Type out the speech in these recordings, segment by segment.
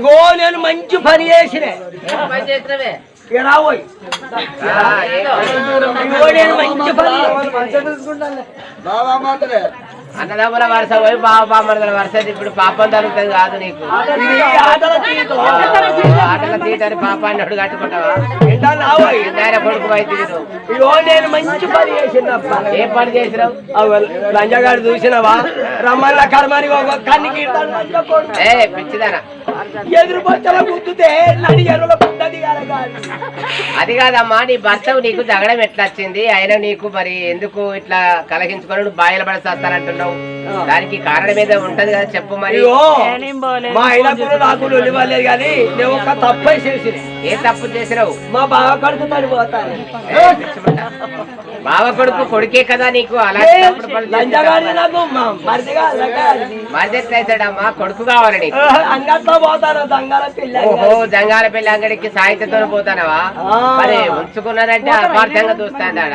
ఇగో నేను మంచి పని చేసిన. ఇక రాబోయ్ ఇగో నేను మంచి పని అన్నదమ్ముల వరుస పోయి బావ బామ్మల వరుస ఇప్పుడు పాపం జరుగుతుంది కాదు నీకు. ఆటల తీటని పాపాన్ని అడుగు కట్టుకుంటావా? ఆయన కొడుకు అయితే నేను మంచి పని చేసిందప్ప. ఏం పని చేసినావు? లంజగాడు చూసినవా? రమ్మల్ల కర్మని కన్నికి ఏ పిచ్చిదానా. ఎదురు బొచ్చల గుద్దుతే నడి ఎరువుల అది కాదమ్మా నీ భర్తవు నీకు జగడం ఎట్లా వచ్చింది? ఆయన నీకు మరి ఎందుకు ఇట్లా కలహించుకొని నువ్వు బాయలు పడేస్తానంటున్నావు దానికి కారణం ఏదో ఉంటది కదా చెప్పు మరి. మా అయినప్పుడు నాకు ఇవ్వలేదు కానీ నేను ఒక తప్పై చేసిన. ఏ తప్పు చేసినావు? మా బావ కడుపు తడిపోతాను. బావ కొడుకు కొడుకే కదా నీకు? అలా తప్పుడు పనులు లంజగాడి చేస్తున్నావు. నాకు మా మరిదిగా అల్లగాడి మరి ఎట్లా అవుతాడమ్మా కొడుకు కావాలి నీకు. అంగట్లో పోతాను దంగాల పిల్ల ఓహో జంగాల పెళ్ళి అంగడికి సాహిత్యంతో పోతానవా? ఆ. మరి ఉంచుకున్నారంటే అపార్థంగా చూస్తాడు ఆడ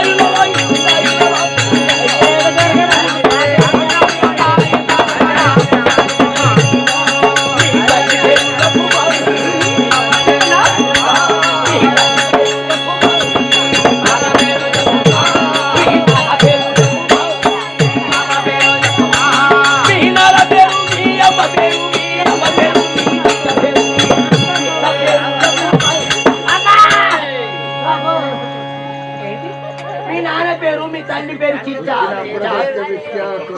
తల్లి పేరు చిచ్చా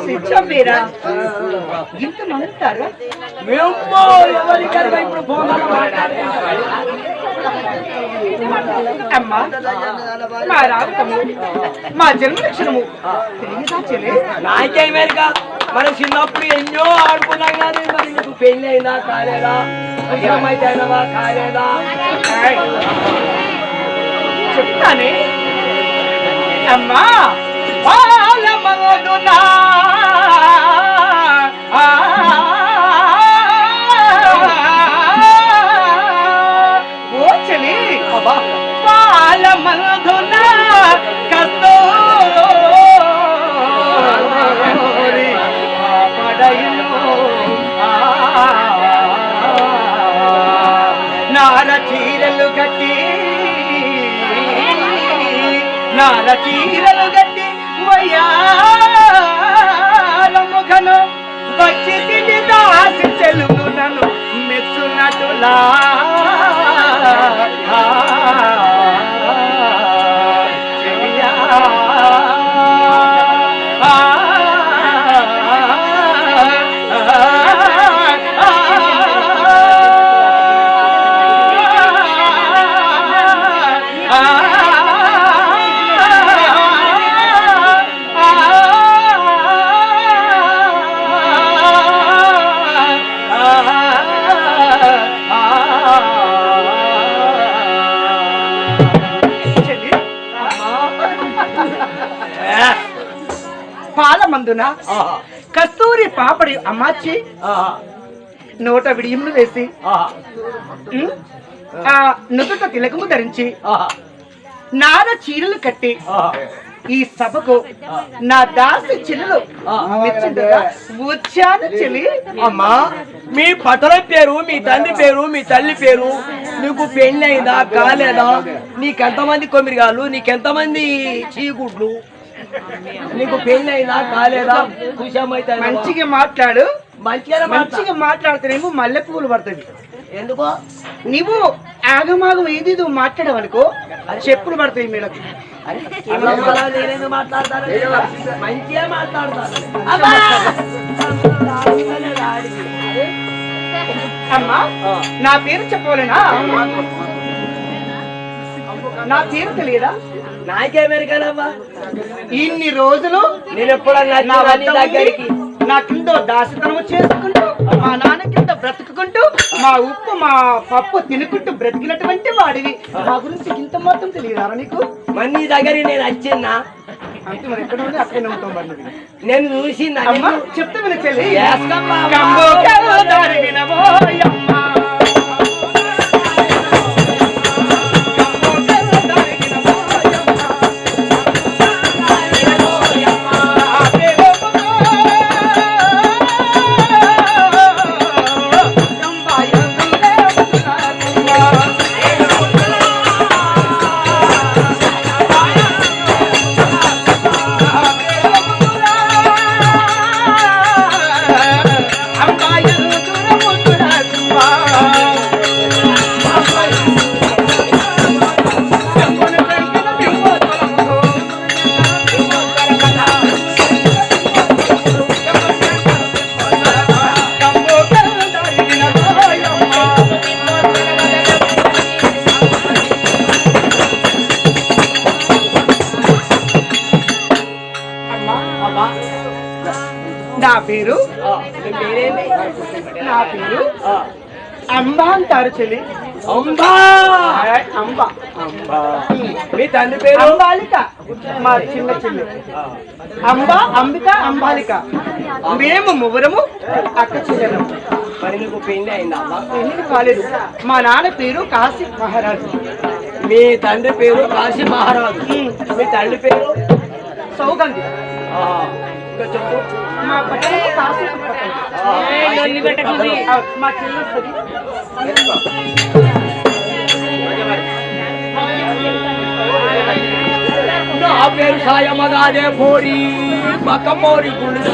శిక్ష మీరా ఇంత మందుతారా మేము ఎవరికైనా ఇప్పుడు అమ్మా మా రావటము మా జన్మ లక్షణము తెలియదా చెల్లి? నాకేమేరుగా మన చిన్నప్పుడు ఎన్నో ఆడుకున్నాం కానీ మరి నీకు పెళ్ళి అయినా కాలేదా? అయితే అయినవా కాలేదా? చెప్తానే. అమ్మా! చీరలు గట్టి నార చీరలు గట్టి దాసి చెలుగు నన్ను మెచ్చునటులా. పాలమందున కస్తూరి పాపడి అమ్మాచి నోట విడియములు వేసి నుదుట తిలకము ధరించి నార చీరలు కట్టి ఈ సభకు నా దాసి చిల్లు వచ్చాను చెల్లి. అమ్మా మీ పతల పేరు మీ తండ్రి పేరు మీ తల్లి పేరు నీకు పెళ్ళి అయిందా కాలేదా? నీకెంతమంది కొమిరిగాలు నీకెంతమంది చీకుట్లు? నీకు పెళ్ళి అయిందా కాలేదా? కుషమైతే మంచిగా మాట్లాడు. మంచిగా మంచిగా మాట్లాడితేనేమో మల్లె పువ్వులు పడుతుంది ఎందుకో? నువ్వు ఆగమాగం ఏది నువ్వు మాట్లాడవనుకో చెప్పులు పడతాయి మాట్లాడతాను? మంచిగా మాట్లాడతాను. అమ్మా. నా పేరు చెప్పవలేనా? నా పేరు తెలియదా? నాకేమెరికనమ్మా ఇన్ని రోజులు నేను ఎప్పుడన్నా దగ్గరికి నా కింద దాసితనము చేసుకుంటూ మా నాన్న కింద బ్రతుకుకుంటూ మా ఉప్పు మా పప్పు తినుకుంటూ బ్రతికినటువంటి వాడివి. మా గురించి ఇంత మొత్తం తెలియదా నీకు? మరి నీ దగ్గరికి నేను వచ్చిన్నా అంటే మరి ఎక్కడ ఉంది? అక్కడే ఉంటాం మరి. నేను అమ్మా చెప్తే చెల్లి. అంబా! అంబ. అంబా. మీ తండ్రి పేరు? అంబాలిక. మా చిన్న చెల్లి. అంబ అంబిక అంబాలిక. మేము ముగ్గురము అక్క చెల్లెలు. మరి నీకు పెళ్ళి అయిందా పెళ్ళి కాలేదు. మా నాన్న పేరు కాశీ మహారాజు. మీ తండ్రి పేరు కాశీ మహారాజు. మీ తల్లి పేరు? సౌగంధి. ఆ, ఇంకా చెప్పు. మా కాశీ పట్టణం. ఆ, మా చెల్లి వస్తుంది. నా పేరు సాయమగాదే పోరి మకమోరి గుండె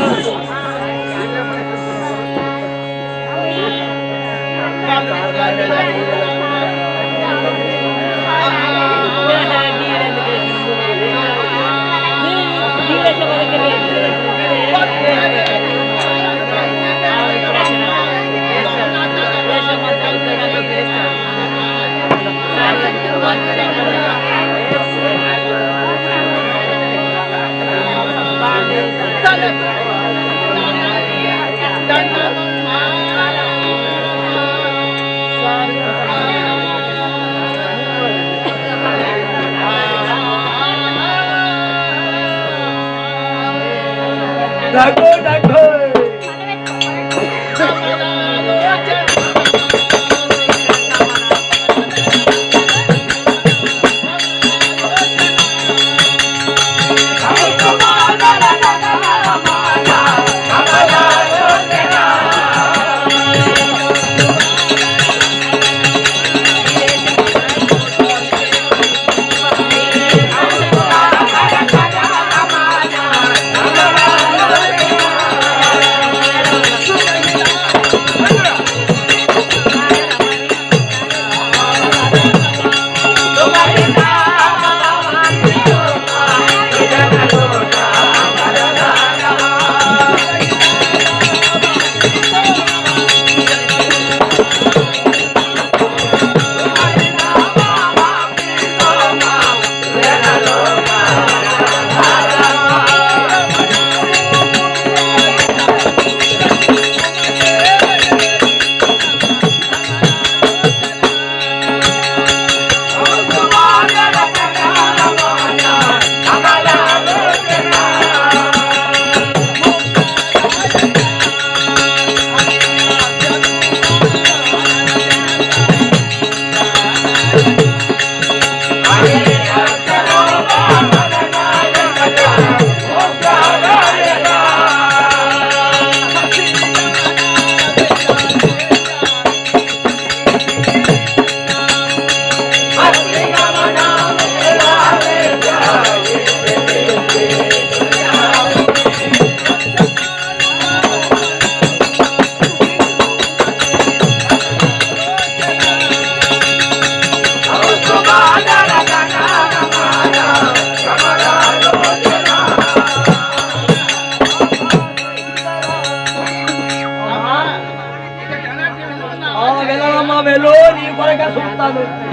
Hallelujah.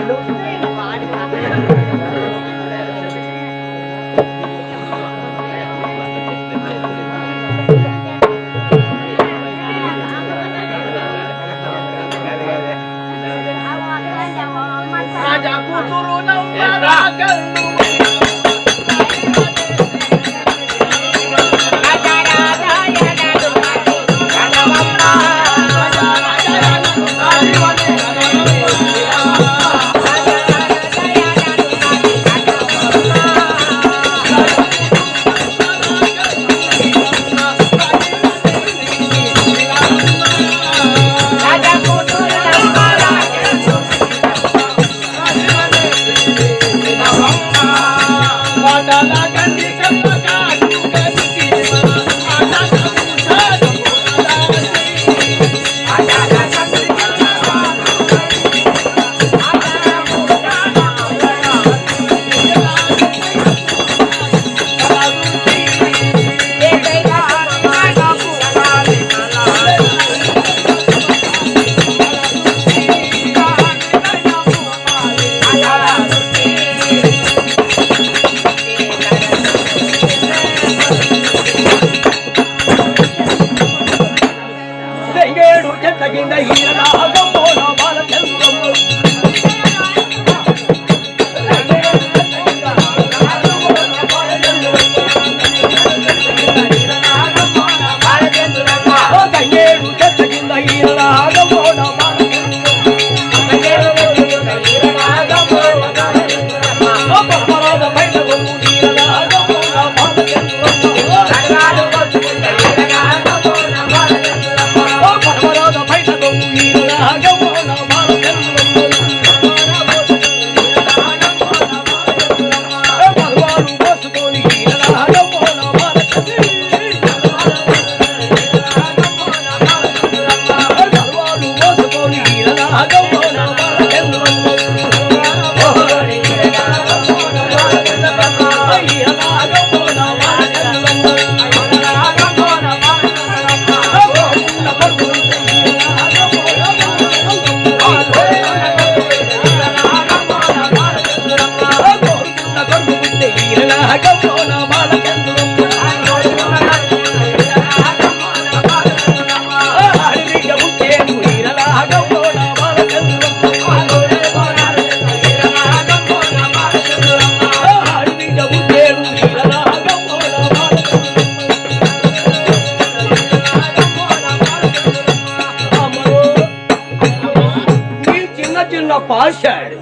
పాశాడు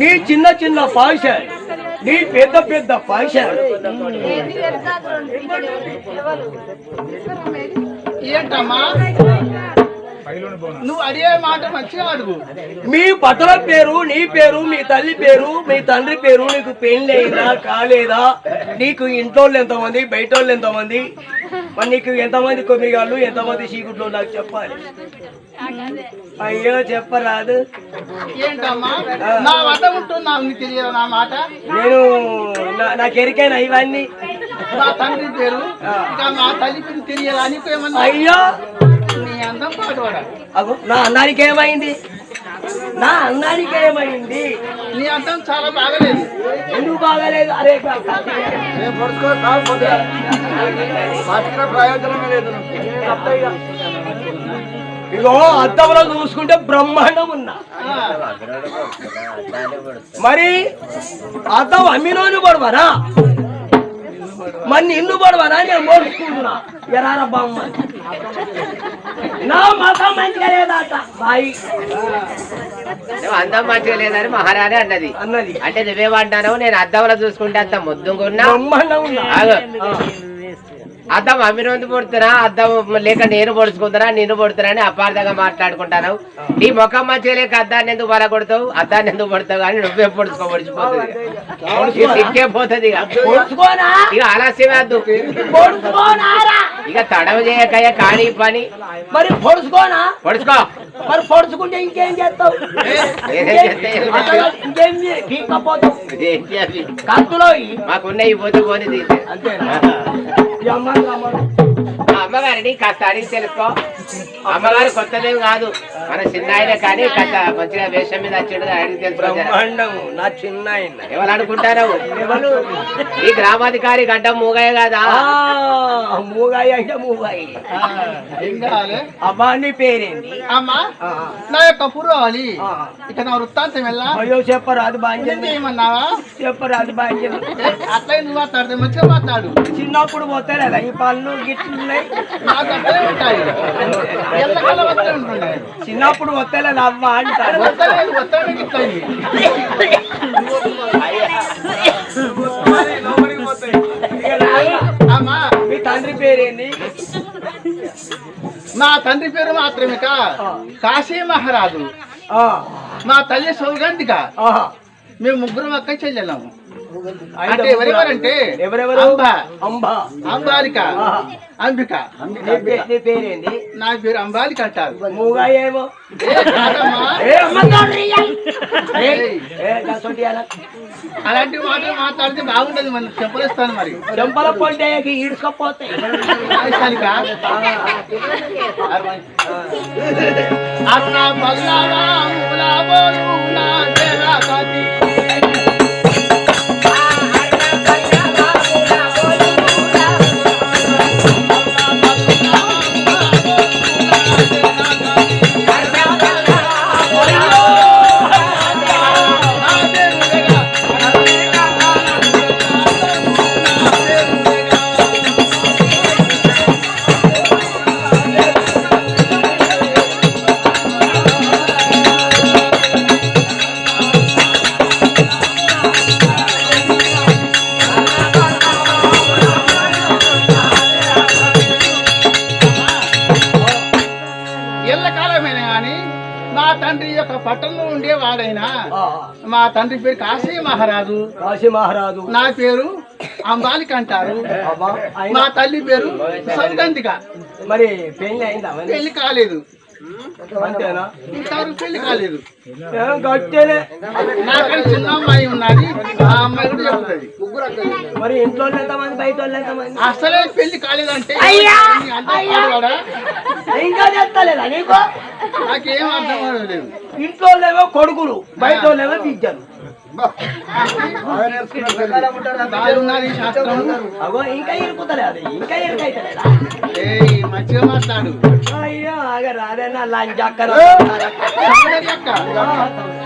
నీ చిన్న చిన్న పాశాడు నీ పెద్ద పెద్ద ఏంటమ్మా? నువ్వు అడిగే మాట మంచిగా అడుగు. మీ పట్టల పేరు నీ పేరు మీ తల్లి పేరు మీ తండ్రి పేరు నీకు పెళ్ళి అయిందా కాలేదా? నీకు ఇంట్లో ఎంతమంది బయట ఎంతమంది? మరి నీకు ఎంతమంది కొమ్మిరిగాళ్ళు ఎంతమంది చీకుట్లు నాకు చెప్పాలి. అయ్యో చెప్పరాదు. నేను నా- నాకు ఎరికైనా ఇవన్నీ? నా తండ్రి పేరు? ఇంకా నా తల్లి పేరు ఏమన్నా? అయ్యో! అందం నా అన్నానికి ఏమైంది నా అన్నానికి ఏమైంది? నీ అందం చాలా బాగలేదు. ఎందుకు బాగాలేదు? అరే ఇగో అద్దంలో చూసుకుంటే బ్రహ్మాండం ఉన్నా. మరి అద్దం అమ్మినోని పడవనా మరి నిన్ను పడవనా నేను మోసుకుంటున్నా ఎరారా బామ్మ నా మతం మంచిగా లేదట. బాయి. నువ్వు అందం మంచిగా లేదని మహారాణి అన్నది. అన్నది. అంటే నువ్వేమంటావు నేను అద్దంలో చూసుకుంటే అంత ఉన్నా. ఆ. అద్దం అమ్మినోంది పొడుతున్నా అద్దం లేక నేను పొడుచుకుంటున్నా నిన్ను పొడుతున్నా అని అపార్థంగా మాట్లాడుకుంటాను. నీ ముఖం మంచిగా లేక అద్దాన్ని ఎందుకు బల కొడతావు అద్దాన్ని ఎందుకు పడతావు కానీ నువ్వే పొడుచుకో పొడిచిపోతుంది సిక్కే పోతుంది ఇక? ఆలస్యమే వద్దు. పొడుచుకోనారా? ఇక తడవ చేయకయ్య కానీ పని. మరి పొడుచుకోనా? పొడుచుకో. మరి పొడుచుకుంటే ఇంకేం చేస్తావు? ఇంకేం కత్తులో ఇయ్యి. మాకున్నాయి పోతే పోని తీసే అంతేనా? ఈ అమ్మాయిని రమ్మను. ఆ అమ్మగారిని కాస్త అడిగి తెలుసుకో. అమ్మగారు కొత్తదేం కాదు. మన చిన్న ఆయన కానీ కాస్త మంచిగా వేషం మీద వచ్చిండు అడిగి తెలుసుకో జర. బ్రహ్మాండం నా చిన్న ఎవరు అనుకుంటారు? ఈ గ్రామాధికారి గడ్డ మూగాయ కదా? ఆ, మూగాయి అంటే మూగాయి ఆ, ఏం కావాలి? అబ్బా నీ పేరేంటి? అమ్మా ఆ, నా యొక్క పురావాలి ఆ. ఇక నా వృత్తాంతం వెళ్ళా అయ్యో చెప్పరాదు బాంజన్ ఏమన్నావా? చెప్పరాదు బాంజన్ అట్లా నువ్వు మాట్లాడితే మంచిగా మాట్లాడు. చిన్నప్పుడు పోతారా ఈ పళ్ళు గిట్లున్నాయి. నాకు చిన్నప్పుడు అంటారు. రాగా. అమ్మా మీ తండ్రి పేరేంది? నా తండ్రి పేరు మాత్రమే కాశీ మహారాజు. మా తల్లి సౌగంధిక. మేము ముగ్గురు అక్క అయితే అంటే ఎవరెవరంటే? ఎవరెవరు? అంబ. అంబ. అంబాలిక. అంబిక. నీ పేరేంది? పేరు అంబాలిక అంటారు. మూగా ఏమో. అలాంటి మాటలు మాట్లాడితే బాగుంటది మనం చెప్పలేస్తాను మరి. చెంపల పంటకి ఈడ్చుకపోతే నా మహారాజు. కాశీ మహారాజు. నా పేరు అంబాలిక అంటారు మా తల్లి పేరు సౌగంధిక. మరి పెళ్ళి అయిందా? పెళ్ళి కాలేదు. అంతేనా? పెళ్ళి కాలేదు. నాకని చిన్న అమ్మాయి ఉన్నది. ఆ అమ్మాయి కూడా చెప్తుంది. మరి ఇంట్లో ఎంతమంది? బయట ఎంతమంది? అసలే పెళ్ళి కాలేదంటే? ఇంకా చెప్తలేదా నీకు? నాకేం అర్థం ఇంట్లో కొడుకులు బయట వాళ్ళేమో బిడ్డలు. ఇంకా ఇరుకుతలే అది ఇంకా ఇరుకైతలేదా. మంచిగా మాట్లాడు. అయ్యో ఆగ రాదేనా లంచక్కర సౌందర్య అక్క.